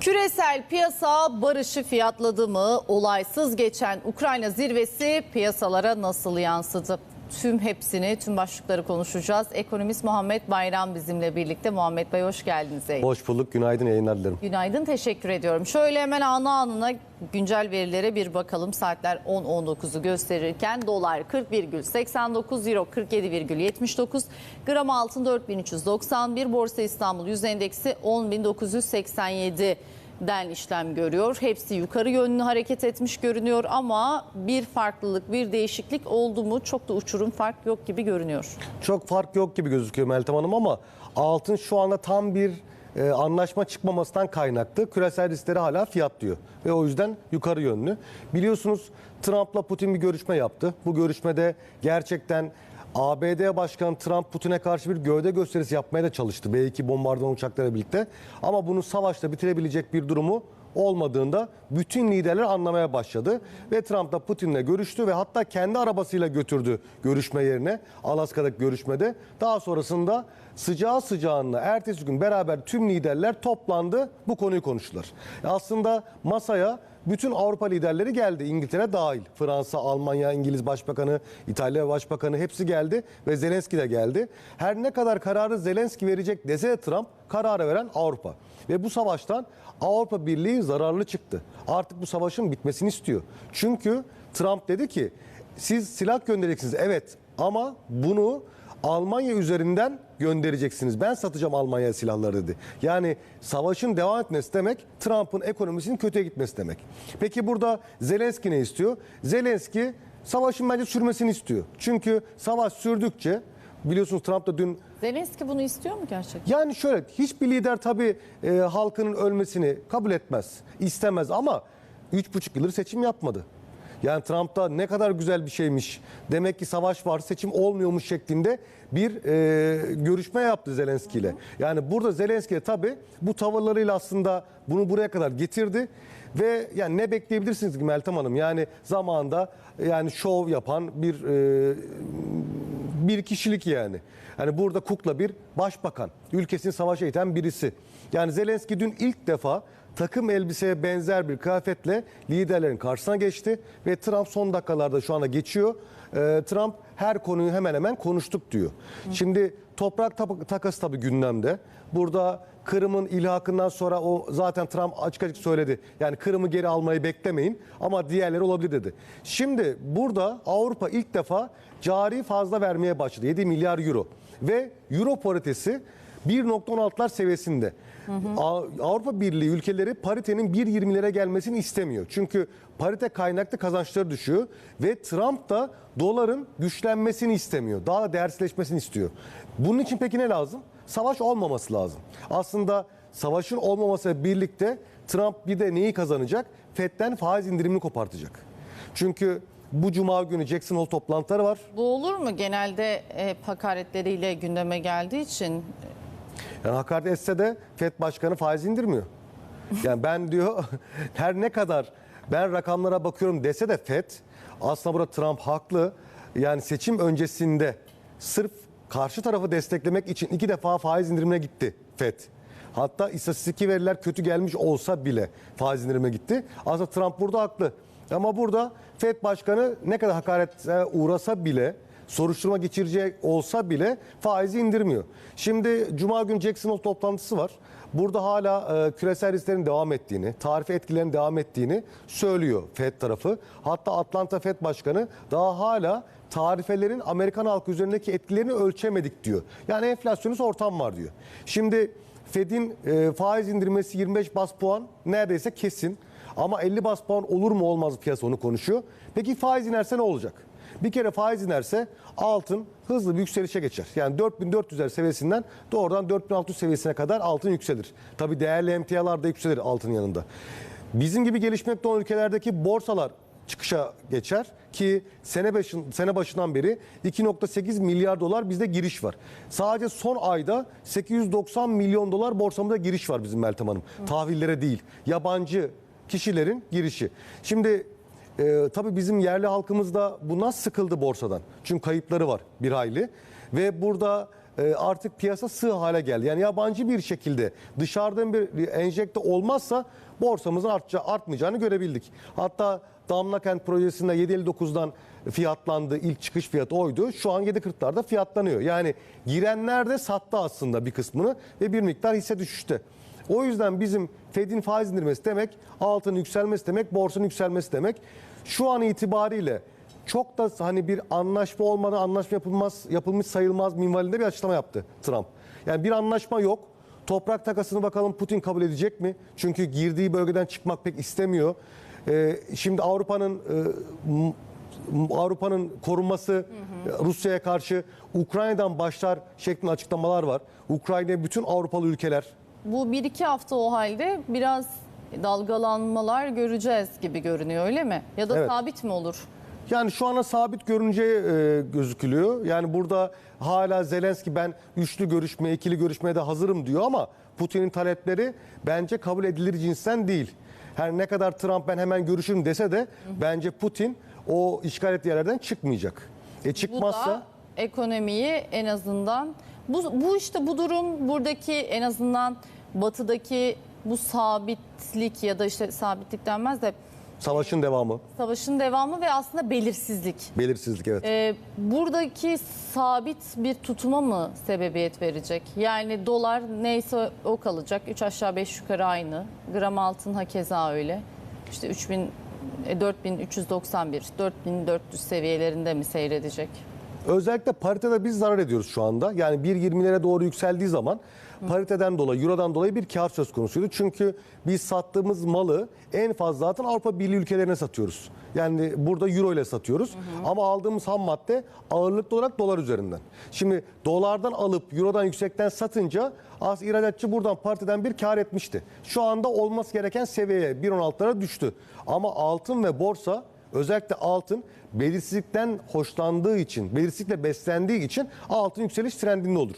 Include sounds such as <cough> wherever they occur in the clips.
Küresel piyasa barışı fiyatladı mı? Olaysız geçen Ukrayna zirvesi piyasalara nasıl yansıdı? Tüm hepsini, tüm başlıkları konuşacağız. Ekonomist Muhammed Bayram bizimle birlikte. Muhammed Bey hoş geldiniz. Hoş bulduk. Günaydın yayınlar dilerim. Günaydın, teşekkür ediyorum. Şöyle hemen anı anına güncel verilere bir bakalım. Saatler 10.19'u gösterirken dolar 40,89, euro 47,79, gram altın 4391, borsa İstanbul yüz endeksi 10.987 den işlem görüyor. Hepsi yukarı yönlü hareket etmiş görünüyor ama bir farklılık, bir değişiklik oldu mu çok da uçurum fark yok gibi görünüyor. Çok fark yok gibi gözüküyor Meltem Hanım ama altın şu anda tam bir e, anlaşma çıkmamasından kaynaklı küresel riskleri hala fiyatlıyor. Ve o yüzden yukarı yönlü. Biliyorsunuz Trump'la Putin bir görüşme yaptı. Bu görüşmede gerçekten ABD Başkanı Trump Putin'e karşı bir gövde gösterisi yapmaya da çalıştı. B-2 bombardıman uçakları birlikte. Ama bunu savaşla bitirebilecek bir durumu olmadığında bütün liderler anlamaya başladı. Ve Trump da Putin'le görüştü ve hatta kendi arabasıyla götürdü görüşme yerine Alaska'daki görüşmede. Daha sonrasında sıcağı sıcağına ertesi gün beraber tüm liderler toplandı bu konuyu konuştular. Aslında masaya bütün Avrupa liderleri geldi. İngiltere dahil. Fransa, Almanya, İngiliz Başbakanı, İtalya Başbakanı hepsi geldi ve Zelenski de geldi. Her ne kadar kararı Zelenski verecek dese de Trump kararı veren Avrupa. Ve bu savaştan Avrupa Birliği zararlı çıktı. Artık bu savaşın bitmesini istiyor. Çünkü Trump dedi ki siz silah göndereceksiniz evet ama bunu Almanya üzerinden göndereceksiniz. Ben satacağım Almanya'ya silahları dedi. Yani savaşın devam etmesi demek Trump'ın ekonomisinin kötüye gitmesi demek. Peki burada Zelenski ne istiyor? Zelenski savaşın bence sürmesini istiyor. Çünkü savaş sürdükçe biliyorsunuz Trump da dün Zelenski bunu istiyor mu gerçekten? yani şöyle hiçbir lider tabii e, halkının ölmesini kabul etmez, istemez ama 3,5 yıldır seçim yapmadı. Yani Trump'ta ne kadar güzel bir şeymiş. Demek ki savaş var, seçim olmuyormuş şeklinde bir e, görüşme yaptı Zelenski ile. Yani burada Zelenski tabii bu tavırlarıyla aslında bunu buraya kadar getirdi. Ve yani ne bekleyebilirsiniz ki Meltem Hanım? Yani zamanında yani şov yapan bir e, bir kişilik yani. Hani burada kukla bir başbakan. Ülkesini savaşa iten birisi. Yani Zelenski dün ilk defa takım elbiseye benzer bir kıyafetle liderlerin karşısına geçti ve Trump son dakikalarda şu anda geçiyor. Ee, Trump her konuyu hemen hemen konuştuk diyor. Şimdi toprak takası tabii gündemde. Burada Kırım'ın ilhakından sonra o zaten Trump açık açık söyledi. Yani Kırım'ı geri almayı beklemeyin ama diğerleri olabilir dedi. Şimdi burada Avrupa ilk defa cari fazla vermeye başladı. 7 milyar euro. Ve euro paritesi 1.16'lar seviyesinde. A- Avrupa Birliği ülkeleri paritenin 1.20'lere gelmesini istemiyor. Çünkü parite kaynaklı kazançları düşüyor ve Trump da doların güçlenmesini istemiyor. Daha da değersizleşmesini istiyor. Bunun için peki ne lazım? Savaş olmaması lazım. Aslında savaşın olmaması birlikte Trump bir de neyi kazanacak? FED'den faiz indirimini kopartacak. Çünkü bu cuma günü Jackson Hole toplantıları var. Bu olur mu? Genelde hep hakaretleriyle gündeme geldiği için Yani hakaret etse de FED Başkanı faiz indirmiyor. Yani ben diyor <laughs> her ne kadar ben rakamlara bakıyorum dese de FED aslında burada Trump haklı. Yani seçim öncesinde sırf karşı tarafı desteklemek için iki defa faiz indirimine gitti FED. Hatta istatistiki veriler kötü gelmiş olsa bile faiz indirime gitti. Aslında Trump burada haklı. Ama burada FED Başkanı ne kadar hakarete uğrasa bile soruşturma geçirecek olsa bile faizi indirmiyor. Şimdi Cuma günü Jackson Hole toplantısı var. Burada hala e, küresel risklerin devam ettiğini, tarife etkilerin devam ettiğini söylüyor FED tarafı. Hatta Atlanta FED Başkanı daha hala tarifelerin Amerikan halkı üzerindeki etkilerini ölçemedik diyor. Yani enflasyonist ortam var diyor. Şimdi Fed'in e, faiz indirmesi 25 bas puan neredeyse kesin. Ama 50 bas puan olur mu olmaz piyasa onu konuşuyor. Peki faiz inerse ne olacak? Bir kere faiz inerse altın hızlı bir yükselişe geçer. Yani 4400'ler seviyesinden doğrudan 4600 seviyesine kadar altın yükselir. Tabi değerli emtialar da yükselir altın yanında. Bizim gibi gelişmekte olan ülkelerdeki borsalar çıkışa geçer ki sene başın, sene başından beri 2.8 milyar dolar bizde giriş var. Sadece son ayda 890 milyon dolar borsamıza giriş var bizim Meltem Hanım. Tahvillere değil. Yabancı kişilerin girişi. Şimdi e, tabii bizim yerli halkımız da bundan sıkıldı borsadan. Çünkü kayıpları var bir hayli. Ve burada e, artık piyasa sığ hale geldi. Yani yabancı bir şekilde dışarıdan bir enjekte olmazsa borsamızın artacağı, artmayacağını görebildik. Hatta Damla Kent projesinde 7.59'dan fiyatlandı. İlk çıkış fiyatı oydu. Şu an 7.40'larda fiyatlanıyor. Yani girenler de sattı aslında bir kısmını ve bir miktar hisse düşüşte. O yüzden bizim Fed'in faiz indirmesi demek, altının yükselmesi demek, borsanın yükselmesi demek. Şu an itibariyle çok da hani bir anlaşma olmadan anlaşma yapılmaz, yapılmış sayılmaz minvalinde bir açıklama yaptı Trump. Yani bir anlaşma yok. Toprak takasını bakalım Putin kabul edecek mi? Çünkü girdiği bölgeden çıkmak pek istemiyor. Ee, şimdi Avrupa'nın e, Avrupa'nın korunması Rusya'ya karşı Ukrayna'dan başlar şeklinde açıklamalar var. Ukrayna bütün Avrupalı ülkeler Bu bir iki hafta o halde biraz dalgalanmalar göreceğiz gibi görünüyor öyle mi? Ya da Evet. sabit mi olur? Yani şu ana sabit görüneceği e, gözükülüyor. Yani burada hala Zelenski ben üçlü görüşmeye, ikili görüşmeye de hazırım diyor ama Putin'in talepleri bence kabul edilir cinsten değil. Her ne kadar Trump ben hemen görüşürüm dese de bence Putin o işgal ettiği yerlerden çıkmayacak. E Bu çıkmazsa da ekonomiyi en azından bu, bu işte bu durum buradaki en azından batıdaki bu sabitlik ya da işte sabitlik denmez de savaşın devamı, savaşın devamı ve aslında belirsizlik. belirsizlik evet. Ee, buradaki sabit bir tutuma mı sebebiyet verecek? Yani dolar neyse o kalacak. 3 aşağı 5 yukarı aynı. Gram altın hakeza öyle. İşte 3000 e, 4391, 4400 seviyelerinde mi seyredecek? Özellikle paritede biz zarar ediyoruz şu anda. Yani 1.20'lere doğru yükseldiği zaman pariteden dolayı, Euro'dan dolayı bir kar söz konusuydu. Çünkü biz sattığımız malı en fazla zaten Avrupa Birliği ülkelerine satıyoruz. Yani burada Euro ile satıyoruz. Ama aldığımız ham madde ağırlıklı olarak dolar üzerinden. Şimdi dolardan alıp Euro'dan yüksekten satınca az ihracatçı buradan partiden bir kar etmişti. Şu anda olması gereken seviyeye 1.16'lara düştü. Ama altın ve borsa Özellikle altın belirsizlikten hoşlandığı için, belirsizlikle beslendiği için altın yükseliş trendinde olur.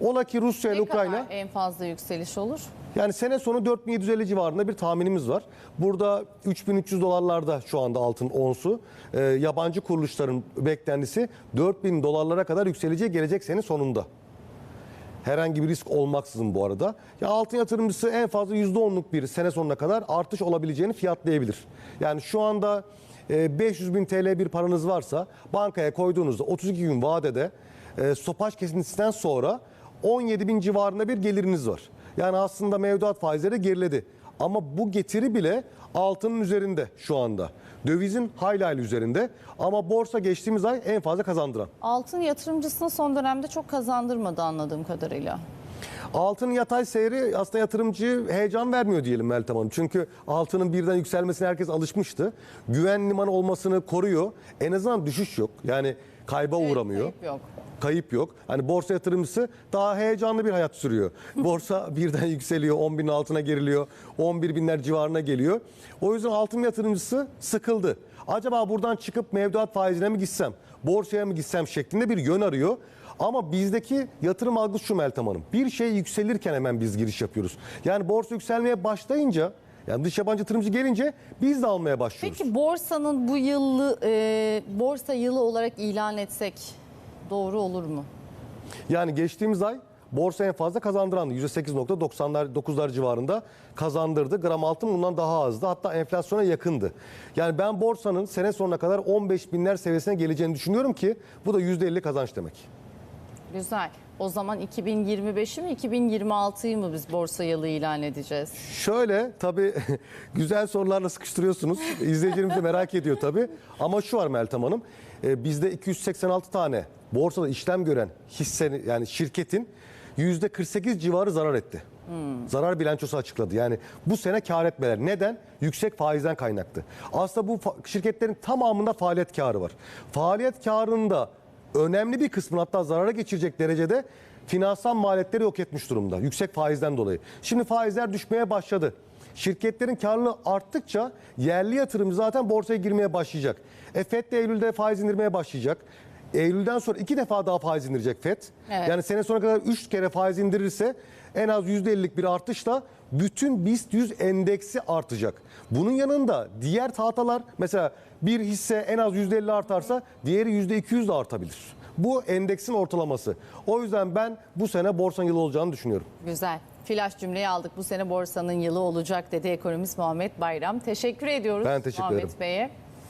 Ola ki Rusya ile Ne Ukrayna kadar en fazla yükseliş olur? yani sene sonu 4750 civarında bir tahminimiz var. Burada 3300 dolarlarda şu anda altın onsu. Ee, yabancı kuruluşların beklentisi 4000 dolarlara kadar yükseleceği gelecek sene sonunda. Herhangi bir risk olmaksızın bu arada. Ya altın yatırımcısı en fazla %10'luk bir sene sonuna kadar artış olabileceğini fiyatlayabilir. Yani şu anda 500 bin TL bir paranız varsa bankaya koyduğunuzda 32 gün vadede e, stopaj kesintisinden sonra 17 bin civarında bir geliriniz var. Yani aslında mevduat faizleri geriledi. Ama bu getiri bile altının üzerinde şu anda. Dövizin hayli hayli üzerinde. Ama borsa geçtiğimiz ay en fazla kazandıran. Altın yatırımcısına son dönemde çok kazandırmadı anladığım kadarıyla. Altının yatay seyri aslında yatırımcı heyecan vermiyor diyelim Meltem Hanım. Çünkü altının birden yükselmesine herkes alışmıştı. Güven limanı olmasını koruyor. En azından düşüş yok. Yani kayba uğramıyor. Kayıp yok. Kayıp yok. Hani borsa yatırımcısı daha heyecanlı bir hayat sürüyor. <laughs> Borsa birden yükseliyor, 10 binin altına geriliyor, 11 binler civarına geliyor. O yüzden altın yatırımcısı sıkıldı. Acaba buradan çıkıp mevduat faizine mi gitsem, borsaya mı gitsem şeklinde bir yön arıyor. Ama bizdeki yatırım algısı şu Meltem Hanım. Bir şey yükselirken hemen biz giriş yapıyoruz. Yani borsa yükselmeye başlayınca, yani dış yabancı yatırımcı gelince biz de almaya başlıyoruz. Peki borsanın bu yılı e, borsa yılı olarak ilan etsek doğru olur mu? Yani geçtiğimiz ay borsa en fazla kazandırandı. %8.90'lar 9'lar civarında kazandırdı. Gram altın bundan daha azdı. Hatta enflasyona yakındı. Yani ben borsanın sene sonuna kadar 15 binler seviyesine geleceğini düşünüyorum ki bu da %50 kazanç demek. Güzel. O zaman 2025'i mi 2026'yı mı biz borsa yılı ilan edeceğiz? Şöyle tabii <laughs> güzel sorularla sıkıştırıyorsunuz. İzleyicilerimiz de merak ediyor tabii. Ama şu var Meltem Hanım. e, bizde 286 tane borsada işlem gören hisse yani şirketin %48 civarı zarar etti. Zarar bilançosu açıkladı. Yani bu sene kar etmeler. Neden? Yüksek faizden kaynaklı. Aslında bu şirketlerin tamamında faaliyet karı var. Faaliyet karında önemli bir kısmını hatta zarara geçirecek derecede finansal maliyetleri yok etmiş durumda. Yüksek faizden dolayı. Şimdi faizler düşmeye başladı. Şirketlerin karlılığı arttıkça yerli yatırımcı zaten borsaya girmeye başlayacak. E FED de Eylül'de faiz indirmeye başlayacak. Eylül'den sonra iki defa daha faiz indirecek FED. Evet. Yani sene sonuna kadar üç kere faiz indirirse en az %50'lik bir artışla bütün BIST 100 endeksi artacak. Bunun yanında diğer tahtalar mesela bir hisse en az %50 artarsa diğeri %200 de artabilir. Bu endeksin ortalaması. O yüzden ben bu sene borsanın yılı olacağını düşünüyorum. Güzel. Flash cümleyi aldık. Bu sene borsanın yılı olacak dedi ekonomist Muhammed Bayram. Teşekkür ediyoruz Ben teşekkür Muhammed ederim. Bey'e.